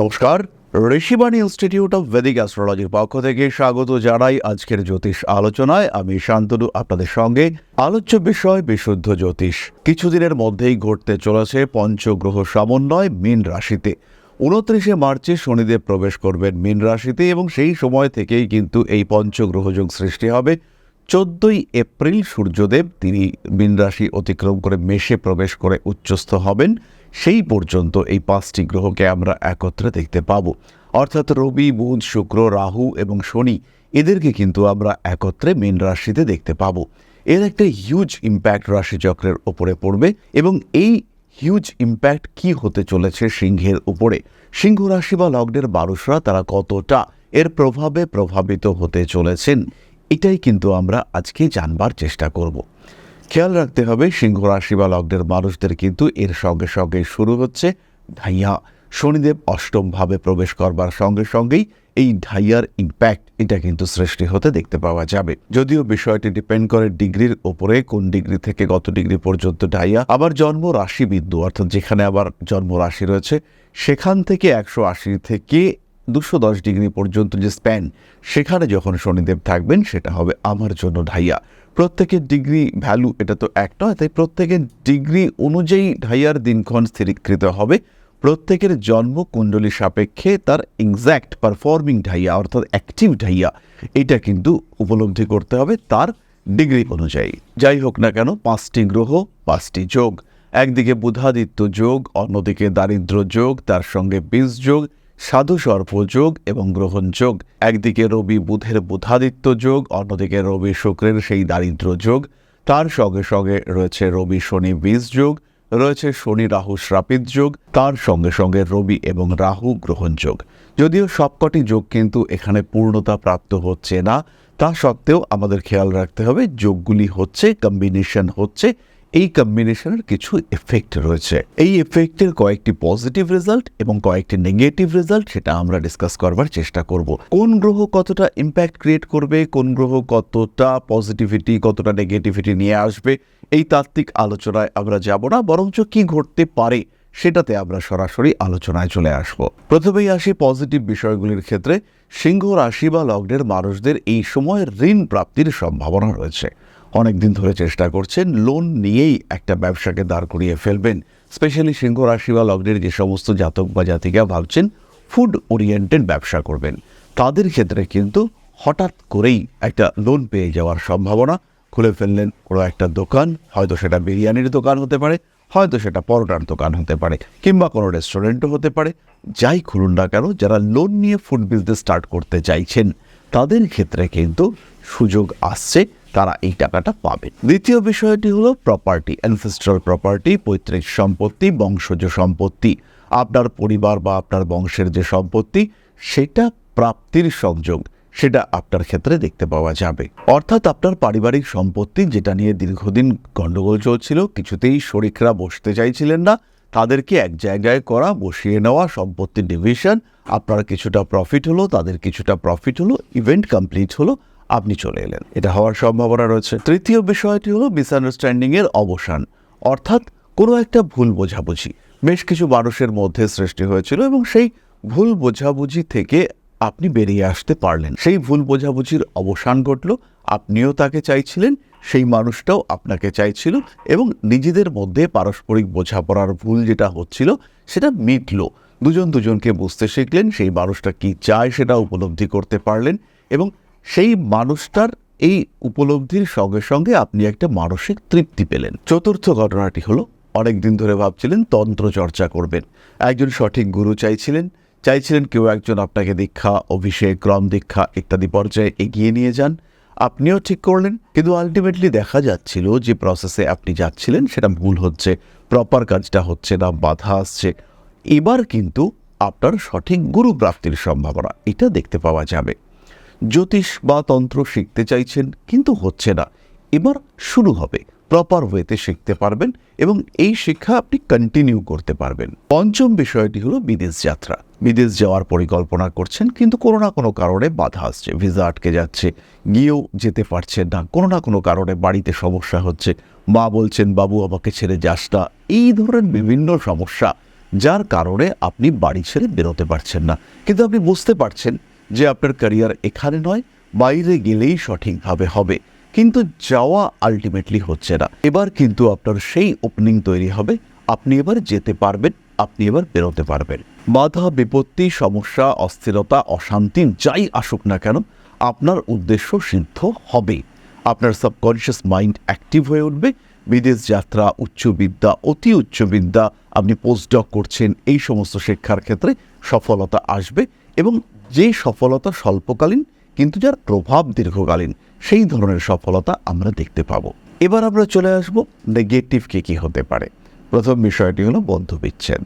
নমস্কার Rishibani institute of Vedic অ্যাস্ট্রোলজির পক্ষ থেকে স্বাগত জানাই আজকের জ্যোতিষ আলোচনায়। আমি শান্তনু, আপনাদের সঙ্গে আলোচ্য বিষয় বিশুদ্ধ জ্যোতিষ। কিছুদিনের মধ্যেই ঘটতে চলেছে পঞ্চগ্রহ সমন্বয় মীন রাশিতে। উনত্রিশে মার্চে শনিদেব প্রবেশ করবেন মীন রাশিতে এবং সেই সময় থেকেই কিন্তু এই পঞ্চগ্রহযোগ সৃষ্টি হবে। চোদ্দই এপ্রিল সূর্যদেব, তিনি মীন রাশি অতিক্রম করে মেষে প্রবেশ করে উচ্চস্থ হবেন। সেই পর্যন্ত এই পাঁচটি গ্রহকে আমরা একত্রে দেখতে পাব। অর্থাৎ রবি, বুধ, শুক্র, রাহু এবং শনি এদেরকে কিন্তু আমরা একত্রে মেন রাশিতে দেখতে পাব। এর একটা হিউজ ইম্প্যাক্ট রাশিচক্রের ওপরে পড়বে এবং এই হিউজ ইম্প্যাক্ট কি হতে চলেছে সিংহের উপরে? সিংহ রাশি বা লগ্নের মানুষরা তারা কতটা এর প্রভাবে প্রভাবিত হতে চলেছেন? এটাই কিন্তু আমরা আজকে জানবার চেষ্টা করব। খেয়াল রাখতে হবে, সিংহ রাশি বা লগ্নের মানুষদের কিন্তু এর সঙ্গে সঙ্গে শুরু হচ্ছে ঢাইয়া শনিদেব অষ্টমভাবে প্রবেশ করবার সঙ্গে সঙ্গেই এই ঢাইয়ার ইম্প্যাক্ট এটা কিন্তু সৃষ্টি হতে দেখতে পাওয়া যাবে। যদিও বিষয়টি ডিপেন্ড করে ডিগ্রির ওপরে, কোন ডিগ্রি থেকে কত ডিগ্রি পর্যন্ত ঢাইয়া আবার জন্ম রাশি বিন্দু, অর্থাৎ যেখানে আবার জন্ম রাশি রয়েছে, সেখান থেকে একশো আশি থেকে দুশো দশ ডিগ্রি পর্যন্ত যে স্প্যান সেখানে যখন শনিদেব থাকবেন, সেটা হবে আমার জন্য ঢাইয়া প্রত্যেকের ডিগ্রি ভ্যালু এটা তো এক নয়, তাই প্রত্যেকের ডিগ্রি অনুযায়ী ঢাইয়ার দিনক্ষণ স্থিরীকৃত হবে। প্রত্যেকের জন্ম কুণ্ডলী সাপেক্ষে তার এক্স্যাক্ট পারফর্মিং ঢাইয়া, অর্থাৎ অ্যাক্টিভ ঢাইয়া, এটা কিন্তু উপলব্ধি করতে হবে তার ডিগ্রি অনুযায়ী। যাই হোক না কেন, পাঁচটি গ্রহ, পাঁচটি যোগ। একদিকে বুধাদিত্য যোগ, অন্যদিকে দারিদ্র যোগ, তার সঙ্গে বীজ যোগ সাধু সর্প যোগ এবং গ্রহণ যোগ, একদিকে রবি বুধের বুধাদিত্য যোগ, অন্যদিকে রবি শুক্রের সেই দারিদ্র যোগ। তার সঙ্গে সঙ্গে রয়েছে রবি শনি বীজ যোগ, রয়েছে শনি রাহু শ্রাপিত যোগ, তার সঙ্গে সঙ্গে রবি এবং রাহু গ্রহণ যোগ। যদিও সবকটি যোগ কিন্তু এখানে পূর্ণতা প্রাপ্ত হচ্ছে না, তা সত্ত্বেও আমাদের খেয়াল রাখতে হবে, যোগগুলি হচ্ছে কম্বিনেশন হচ্ছে এই কম্বিনেশনের কিছু এফেক্ট রয়েছে। এই এফেক্টের কয়েকটি পজিটিভ রেজাল্ট এবং কয়েকটি নেগেটিভ রেজাল্ট সেটা আমরা ডিসকাস করবার চেষ্টা করব। কোন গ্রহ কতটা ইম্প্যাক্ট ক্রিয়েট করবে, কোন গ্রহ কতটা পজিটিভিটি কতটা নেগেটিভিটি নিয়ে আসবে, এই তাত্ত্বিক আলোচনায় আমরা যাব না, বরঞ্চ কি ঘটতে পারে সেটাতে আমরা সরাসরি আলোচনায় চলে আসব। প্রথমেই আসি পজিটিভ বিষয়গুলির ক্ষেত্রে। সিংহ রাশি বা লগ্নের মানুষদের এই সময় ঋণ প্রাপ্তির সম্ভাবনা রয়েছে। অনেক দিন ধরে চেষ্টা করছেন লোন নিয়েই একটা ব্যবসাকে দাঁড় করিয়ে ফেলবেন। স্পেশালি সিংহ রাশি বা লগ্নের যে সমস্ত জাতক বা জাতিকা ভাবছেন ফুড ওরিয়েন্টেড ব্যবসা করবেন। তাদের ক্ষেত্রে কিন্তু হঠাৎ করেই একটা লোন পেয়ে যাওয়ার সম্ভাবনা। খুলে ফেললেন কোনো একটা দোকান, হয়তো সেটা বিরিয়ানির দোকান হতে পারে, হয়তো সেটা পরোটার দোকান হতে পারে, কিংবা কোনো রেস্টুরেন্টও হতে পারে। যাই খুলুন না কেন, যারা লোন নিয়ে ফুড বিজনেস স্টার্ট করতে চাইছেন, তাদের ক্ষেত্রে কিন্তু সুযোগ আসছে। তারা এই টাকাটা পাবেন। দ্বিতীয় বিষয়টি হলো প্রপার্টি অ্যানসেস্ট্রাল প্রপার্টি পৈতৃক সম্পত্তি, বংশজ সম্পত্তি। আপনার পরিবার বা আপনার বংশের যে সম্পত্তি, সেটা প্রাপ্তির সংযোগ, সেটা আপনার ক্ষেত্রে দেখতে পাওয়া যাবে। অর্থাৎ আপনার পারিবারিক সম্পত্তি যেটা নিয়ে দীর্ঘদিন গণ্ডগোল চলছিল, কিছুতেই শরিকরা বসতে চাইছিলেন না, তাদেরকে এক জায়গায় করা, বসিয়ে নেওয়া সম্পত্তির ডিভিশন আপনার কিছুটা প্রফিট হলো, তাদের কিছুটা প্রফিট হলো ইভেন্ট কমপ্লিট হলো আপনি চলে এলেন। এটা হওয়ার সম্ভাবনা রয়েছে। তৃতীয় বিষয়টি হলো মিসআন্ডারস্ট্যান্ডিং এর অবসান। অর্থাৎ কোনো একটা ভুল বোঝাবুঝি। বেশ কিছু মানুষের মধ্যে সৃষ্টি হয়েছিল এবং সেই ভুল বোঝাবুঝি থেকে আপনি বেরিয়ে আসতে পারলেন। সেই ভুল বোঝাবুঝির অবসান ঘটল। আপনিও তাকে চাইছিলেন, সেই মানুষটাও আপনাকে চাইছিল এবং নিজেদের মধ্যে পারস্পরিক বোঝাপড়ার ভুল যেটা হচ্ছিল, সেটা মিটলো। দুজন দুজনকে বুঝতে শিখলেন, সেই মানুষটা কি চায় সেটা উপলব্ধি করতে পারলেন এবং সেই মানুষটার এই উপলব্ধির সঙ্গে সঙ্গে আপনি একটা মানসিক তৃপ্তি পেলেন। চতুর্থ ঘটনাটি হলো অনেক দিন ধরে ভাবছিলেন তন্ত্র চর্চা করবেন। একজন সঠিক গুরু চাইছিলেন চাইছিলেন কেউ একজন আপনাকে দীক্ষা, অভিষেক, ক্রম দীক্ষা ইত্যাদি পর্যায়ে এগিয়ে নিয়ে যান। আপনিও ঠিক করলেন, কিন্তু আলটিমেটলি দেখা যাচ্ছিল যে প্রসেসে আপনি যাচ্ছিলেন, সেটা ভুল হচ্ছে প্রপার কাজটা হচ্ছে না, বাধা আসছে। এবার কিন্তু আপনার সঠিক গুরু প্রাপ্তির সম্ভাবনা, এটা দেখতে পাওয়া যাবে। জ্যোতিষ বা তন্ত্র শিখতে চাইছেন, কিন্তু হচ্ছে না। এবার শুরু হবে। প্রপার ওয়েতে শিখতে পারবেন এবং এই শিক্ষা আপনি কন্টিনিউ করতে পারবেন। পঞ্চম বিষয়টি হলো বিদেশ যাত্রা। বিদেশ যাওয়ার পরিকল্পনা করছেন, কিন্তু কোনো না কোনো কারণে বাধা আসছে। ভিসা আটকে যাচ্ছে, গিয়েও যেতে পারছেন না। কোনো না কোনো কারণে বাড়িতে সমস্যা হচ্ছে। মা বলছেন, বাবু, আমাকে ছেড়ে যাস না। এই ধরনের বিভিন্ন সমস্যা, যার কারণে আপনি বাড়ি ছেড়ে বেরোতে পারছেন না। কিন্তু আপনি বুঝতে পারছেন যে আপনার ক্যারিয়ার এখানে নয়, বাইরে গেলেই সঠিকভাবে হবে। কিন্তু যাওয়া আলটিমেটলি হচ্ছে না। এবার কিন্তু আপনার সেই ওপেনিং তৈরি হবে। আপনি এবার যেতে পারবেন, আপনি এবার বেরোতে পারবেন। বাধা, বিপত্তি, সমস্যা, অস্থিরতা, অশান্তি, যাই আসুক না কেন, আপনার উদ্দেশ্য সিদ্ধ হবেই। আপনার সাবকনশিয়াস মাইন্ড অ্যাক্টিভ হয়ে উঠবে। বিদেশ যাত্রা উচ্চ বিদ্যা অতি উচ্চ বিদ্যা আপনি পোস্টডক করছেন, এই সমস্ত শিক্ষার ক্ষেত্রে সফলতা আসবে এবং যে সফলতা স্বল্পকালীন কিন্তু যার প্রভাব দীর্ঘকালীন, সেই ধরনের সফলতা আমরা দেখতে পাবো। এবার আমরা চলে আসব নেগেটিভ কী কী হতে পারে। প্রথম বিষয়টি হলো বন্ধু বিচ্ছেদ।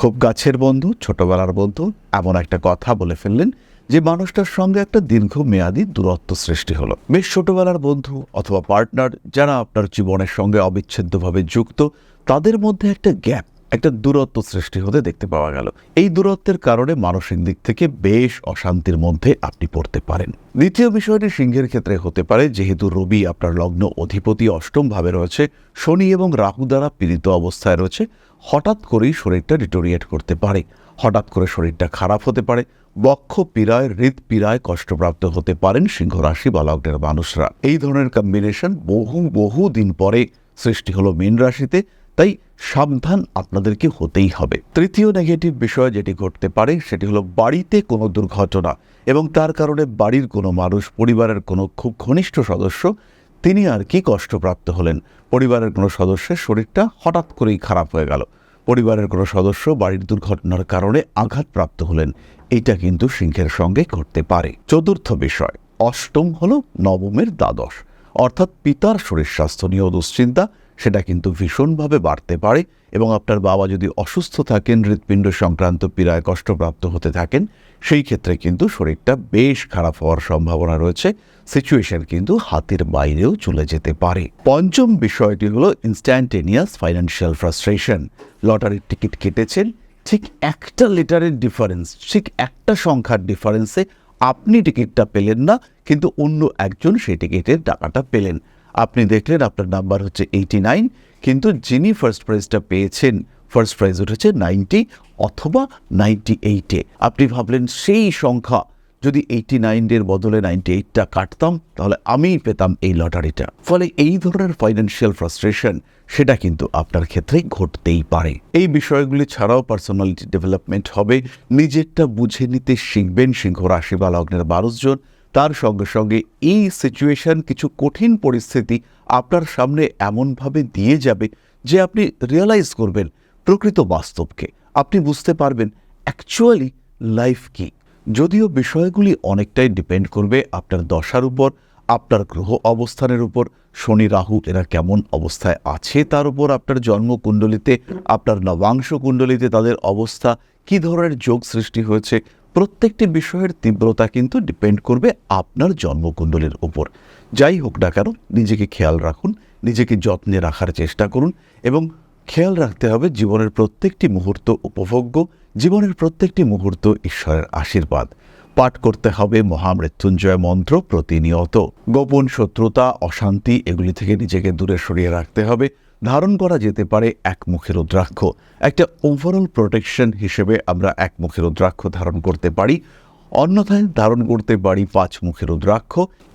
খুব কাছের বন্ধু, ছোটবেলার বন্ধু, এমন একটা কথা বলে ফেললেন যে মানুষটার সঙ্গে একটা দীর্ঘমেয়াদী দূরত্ব সৃষ্টি হলো। বেশ ছোটবেলার বন্ধু অথবা পার্টনার যারা আপনার জীবনের সঙ্গে অবিচ্ছেদ্যভাবে যুক্ত, তাদের মধ্যে একটা গ্যাপ, একটা দূরত্ব সৃষ্টি হতে দেখতে পাওয়া গেল। এই দূরত্বের কারণে মানসিক দিক থেকে বেশ অশান্তির মধ্যে আপনি পড়তে পারেন। দ্বিতীয় বিষয়টি সিংহের ক্ষেত্রে হতে পারে, যেহেতু রবি আপনার লগ্ন অধিপতি অষ্টম ভাবে রয়েছে, শনি এবং রাহু দ্বারা পীড়িত অবস্থায় রয়েছে, হঠাৎ করেই শরীরটা ডিটোরিয়েট করতে পারে। হঠাৎ করে শরীরটা খারাপ হতে পারে বক্ষ পীড়ায়, হৃদ পীড়ায় কষ্টপ্রাপ্ত হতে পারেন সিংহ রাশি বা লগ্নের মানুষরা। এই ধরনের কম্বিনেশন বহু বহু দিন পরে সৃষ্টি হলো মীন রাশিতে, তাই সাবধান আপনাদেরকে হতেই হবে। তৃতীয় নেগেটিভ বিষয় যেটি ঘটতে পারে, সেটি হলো বাড়িতে কোনো দুর্ঘটনা এবং তার কারণে বাড়ির কোনো মানুষ, পরিবারের কোনো খুব ঘনিষ্ঠ সদস্য, তিনি আর কি কষ্টপ্রাপ্ত হলেন। পরিবারের কোনো সদস্যের শরীরটা হঠাৎ করেই খারাপ হয়ে গেল। পরিবারের কোনো সদস্য বাড়ির দুর্ঘটনার কারণে আঘাতপ্রাপ্ত হলেন, এটা কিন্তু সিংহের সঙ্গে ঘটতে পারে। চতুর্থ বিষয়, অষ্টম হল নবমের দ্বাদশ, অর্থাৎ পিতার শরীর স্বাস্থ্য নিয়েও দুশ্চিন্তা সেটা কিন্তু ভীষণভাবে বাড়তে পারে এবং আপনার বাবা যদি অসুস্থ থাকেন, হৃৎপিণ্ড সংক্রান্ত পীড়ায় কষ্টপ্রাপ্ত হতে থাকেন, সেই ক্ষেত্রে কিন্তু শরীরটা বেশ খারাপ হওয়ার সম্ভাবনা রয়েছে। সিচুয়েশন কিন্তু হাতের বাইরেও চলে যেতে পারে। পঞ্চম বিষয়টি হলো ইনস্ট্যান্টেনিয়াস ফাইন্যান্সিয়াল ফ্রাস্ট্রেশন লটারির টিকিট কেটেছেন, ঠিক একটা লেটারের ডিফারেন্স ঠিক একটা সংখ্যার ডিফারেন্সে আপনি টিকিটটা পেলেন না, কিন্তু অন্য একজন সেই টিকিটের টাকাটা পেলেন। আপনি দেখলেন আপনার নাম্বার হচ্ছে এইটি নাইন কিন্তু যিনি ফার্স্ট প্রাইজটা পেয়েছেন ফার্স্ট প্রাইজ উঠেছে নাইনটি অথবা নাইনটি এইটে আপনি ভাবলেন, সেই সংখ্যা, যদি এইটি নাইনের বদলে নাইনটি এইটটা কাটতাম, তাহলে আমিই পেতাম এই লটারিটা। ফলে এই ধরনের ফাইন্যান্সিয়াল ফ্রাস্ট্রেশন সেটা কিন্তু আপনার ক্ষেত্রে ঘটতেই পারে। এই বিষয়গুলি ছাড়াও পার্সোনালিটি ডেভেলপমেন্ট হবে। নিজেরটা বুঝে নিতে শিখবেন সিংহ রাশি বা লগ্নের মানুষজন তার সঙ্গে সঙ্গে এই সিচুয়েশন কিছু কঠিন পরিস্থিতি আপনার সামনে এমনভাবে দিয়ে যাবে যে আপনি রিয়েলাইজ করবেন প্রকৃত বাস্তবকে। আপনি বুঝতে পারবেন অ্যাকচুয়ালি লাইফ কী। যদিও বিষয়গুলি অনেকটাই ডিপেন্ড করবে আপনার দশার উপর, আপনার গ্রহ অবস্থানের উপর, শনি, রাহু এরা কেমন অবস্থায় আছে তার উপর, আপনার জন্মকুণ্ডলিতে, আপনার নবাংশ কুণ্ডলিতে তাদের অবস্থা, কী ধরনের যোগ সৃষ্টি হয়েছে প্রত্যেকটি বিষয়ের তীব্রতা কিন্তু ডিপেন্ড করবে আপনার জন্মকুণ্ডলের উপর। যাই হোক না কেন, নিজেকে খেয়াল রাখুন, নিজেকে যত্নে রাখার চেষ্টা করুন এবং খেয়াল রাখতে হবে জীবনের প্রত্যেকটি মুহূর্ত উপভোগ্য, জীবনের প্রত্যেকটি মুহূর্ত ঈশ্বরের আশীর্বাদ। পাঠ করতে হবে মহামৃত্যুঞ্জয় মন্ত্র প্রতিনিয়ত। গোপন শত্রুতা, অশান্তি, এগুলি থেকে নিজেকে দূরে সরিয়ে রাখতে হবে। ধারণ করা যেতে পারে এক একমুখী রুদ্রাক্ষ একটা ওভারঅল প্রোটেকশন হিসেবে আমরা এক একমুখী রুদ্রাক্ষ ধারণ করতে পারি, অন্যথায় ধারণ করতে পারি পাঁচ মুখের রুদ্রাক্ষ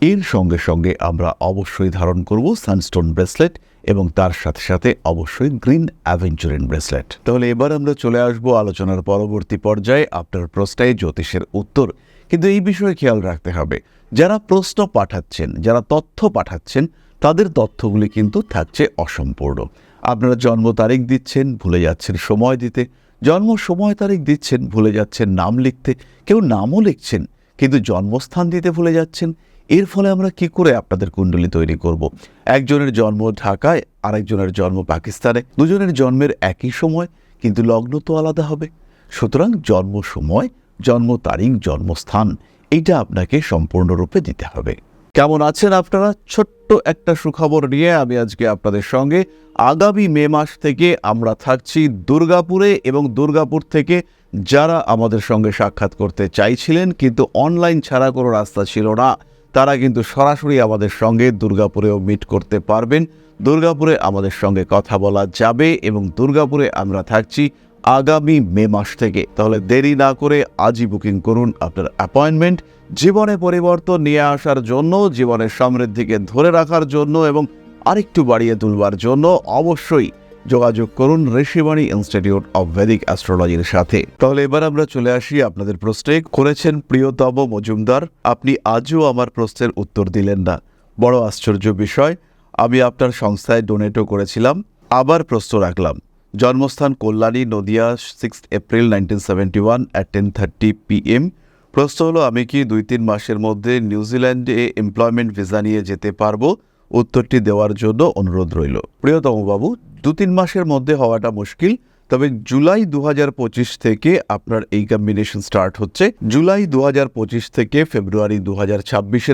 এর সঙ্গে সঙ্গে আমরা অবশ্যই ধারণ করব সানস্টোন ব্রেসলেট এবং তার সাথে সাথে অবশ্যই গ্রিন অ্যাভেঞ্চুরিন ব্রেসলেট। তাহলে এবার আমরা চলে আসব আলোচনার পরবর্তী পর্যায়ে, আপনার প্রশ্নায় জ্যোতিষের উত্তর। কিন্তু এই বিষয়ে খেয়াল রাখতে হবে, যারা প্রশ্ন পাঠাচ্ছেন, যারা তথ্য পাঠাচ্ছেন তাদের তথ্যগুলি কিন্তু থাকছে অসম্পূর্ণ। আপনারা জন্ম তারিখ দিচ্ছেন, ভুলে যাচ্ছেন সময় দিতে। জন্ম সময় তারিখ দিচ্ছেন, ভুলে যাচ্ছেন নাম লিখতে। কেউ নামও লিখছেন, কিন্তু জন্মস্থান দিতে ভুলে যাচ্ছেন। এর ফলে আমরা কি করে আপনাদের কুণ্ডলী তৈরি করব। একজনের জন্ম ঢাকায়, আরেকজনের জন্ম পাকিস্তানে, দুজনের জন্মের একই সময়, কিন্তু লগ্ন তো আলাদা হবে। সুতরাং জন্ম সময়, জন্ম তারিখ, জন্মস্থান এটা আপনাকে সম্পূর্ণরূপে দিতে হবে। কেমন আছেন আপনারা? ছোট্ট একটা সুখবর নিয়ে আমি আজকে আপনাদের সঙ্গে। আগামী মে মাস থেকে আমরা থাকছি দুর্গাপুরে এবং দুর্গাপুর থেকে যারা আমাদের সঙ্গে সাক্ষাৎ করতে চাইছিলেন, কিন্তু অনলাইন ছাড়া কোনো রাস্তা ছিল না। তারা কিন্তু সরাসরি আমাদের সঙ্গে দুর্গাপুরেও মিট করতে পারবেন। দুর্গাপুরে আমাদের সঙ্গে কথা বলা যাবে এবং দুর্গাপুরে আমরা থাকছি আগামী মে মাস থেকে। তাহলে দেরি না করে আজই বুকিং করুন আপনার অ্যাপয়েন্টমেন্ট। জীবনে পরিবর্তন নিয়ে আসার জন্য, জীবনের সমৃদ্ধিকে ধরে রাখার জন্য এবং আরেকটু বাড়িয়ে তুলবার জন্য অবশ্যই যোগাযোগ করুন ঋষিবাণী ইনস্টিটিউট অব ভেদিক অ্যাস্ট্রোলজির সাথে। তাহলে এবার আমরা চলে আসি আপনাদের প্রশ্নে। করেছেন প্রিয়তম মজুমদার, আপনি আজও আমার প্রশ্নের উত্তর দিলেন না। বড় আশ্চর্য বিষয়, আমি আপনার সংস্থায় ডোনেটও করেছিলাম, আবার প্রশ্ন রাখলাম। জন্মস্থান Kalyani, Nadia six April nineteen seventy one at ten thirty PM প্রশ্ন হলো, আমি কি দুই তিন মাসের মধ্যে নিউজিল্যান্ডে এমপ্লয়মেন্ট ভিসা নিয়ে যেতে পারব? উত্তরটি দেওয়ার জন্য অনুরোধ রইল। প্রিয়তম বাবু, দু তিন মাসের মধ্যে হওয়াটা মুশকিল, তবে জুলাই দু হাজার পঁচিশ থেকে আপনার এই কম্বিনেশন স্টার্ট হচ্ছে। জুলাই দু হাজার পঁচিশ থেকে ফেব্রুয়ারি দু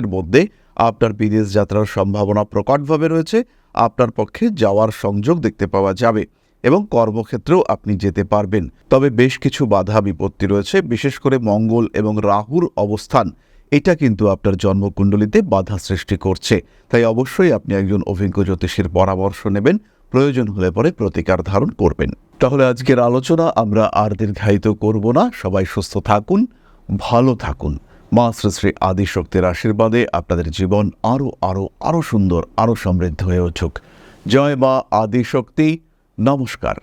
এর মধ্যে আপনার বিদেশ যাত্রার সম্ভাবনা প্রকটভাবে রয়েছে। আপনার পক্ষে যাওয়ার সংযোগ দেখতে পাওয়া যাবে। এবং কর্মক্ষেত্রেও আপনি যেতে পারবেন। তবে বেশ কিছু বাধা বিপত্তি রয়েছে, বিশেষ করে মঙ্গল এবং রাহুর অবস্থান। এটা কিন্তু আপনার জন্মকুণ্ডলিতে বাধা সৃষ্টি করছে। তাই অবশ্যই আপনি একজন অভিজ্ঞ জ্যোতিষীর পরামর্শ নেবেন, প্রয়োজন হলে পরে প্রতিকার ধারণ করবেন। তাহলে আজকের আলোচনা আমরা আর দীর্ঘায়িত করব না। সবাই সুস্থ থাকুন, ভালো থাকুন। মা শ্রী শ্রী আদিশক্তির আশীর্বাদে আপনাদের জীবন আরও আরও আরও সুন্দর আরও সমৃদ্ধ হয়ে উঠুক। জয় মা আদিশক্তি। নমস্কার।